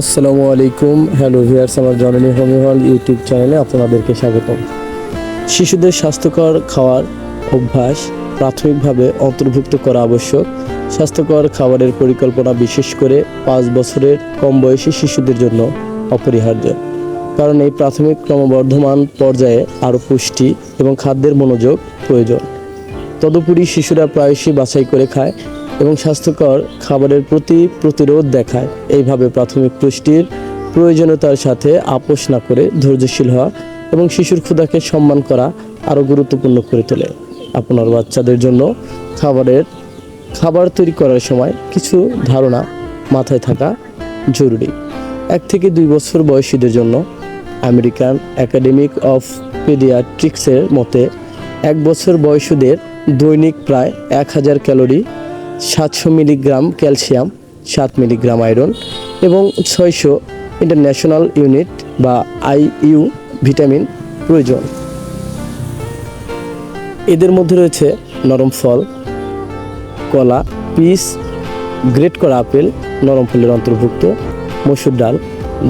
আসসালামু আলাইকুম। Hello viewers আমার জননী হোমি হল ইউটিউব চ্যানেলে আপনাদেরকে স্বাগতম। শিশুদের স্বাস্থ্যকর খাওয়ার অভ্যাস প্রাথমিকভাবে অন্তর্ভুক্ত করা আবশ্যক। স্বাস্থ্যকর খাবারের পরিকল্পনা বিশেষ করে পাঁচ বছরের কম বয়সী শিশুদের জন্য অপরিহার্য। কারণ এই প্রাথমিক ক্রমবর্ধমান পর্যায়ে আরও পুষ্টি এবং খাদ্যের মনোযোগ প্রয়োজন। তদুপরি শিশুরা প্রায়শই বাছাই করে খায় এবং স্বাস্থ্যকর খাবারের প্রতি প্রতিরোধ দেখায়। এইভাবে প্রাথমিক পুষ্টির প্রয়োজনীয়তার সাথে আপোষ না করে ধৈর্যশীল হওয়া এবং শিশুর ক্ষুধাকে সম্মান করা আরও গুরুত্বপূর্ণ করে তোলে। আপনার বাচ্চাদের জন্য খাবারের, খাবার তৈরি করার সময় কিছু ধারণা মাথায় থাকা জরুরি। এক থেকে দুই বছর বয়সীদের জন্য আমেরিকান একাডেমিক অফ পেডিয়াট্রিক্সের মতে, এক বছর বয়সীদের দৈনিক প্রায় এক হাজার ক্যালোরি সাতশো মিলিগ্রাম ক্যালসিয়াম, সাত মিলিগ্রাম আয়রন এবং ছয়শো ইন্টারন্যাশনাল ইউনিট বা আইইউ ভিটামিন প্রয়োজন। এদের মধ্যে রয়েছে নরম ফল, কলা, পিস, গ্রেট করা আপেল, নরম ফলের অন্তর্ভুক্ত, মসুর ডাল,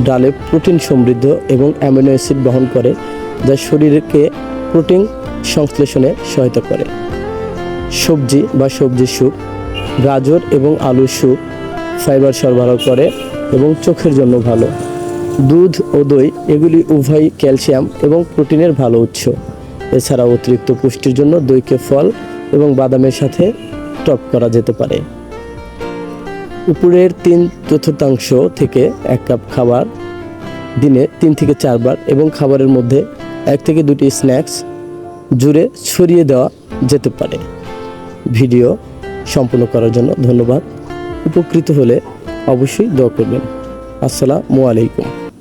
ডালে প্রোটিন সমৃদ্ধ এবং অ্যামিনো অ্যাসিড বহন করে যা শরীরকে প্রোটিন সংশ্লেষণে সহায়তা করে। সবজি বা সবজির স্যুপ গাজর এবং আলুর স্যুপ, ফাইবার সরবরাহ করে এবং চোখের জন্য ভালো। দুধ ও দই, এগুলি উভয় ক্যালসিয়াম এবং প্রোটিনের ভালো উৎস। এছাড়া অতিরিক্ত পুষ্টির জন্য দইকে ফল এবং বাদামের সাথে টপ করা যেতে পারে। উপরের তিন চতুর্থাংশ থেকে এক কাপ খাবার দিনে তিন থেকে চারবার এবং খাবারের মধ্যে এক থেকে দুটি স্ন্যাক্স জুড়ে ছড়িয়ে দেওয়া যেতে পারে। ভিডিও সম্পূর্ণ করার জন্য ধন্যবাদ। উপকৃত হলে অবশ্যই দোয়া করবেন। আসসালামু আলাইকুম।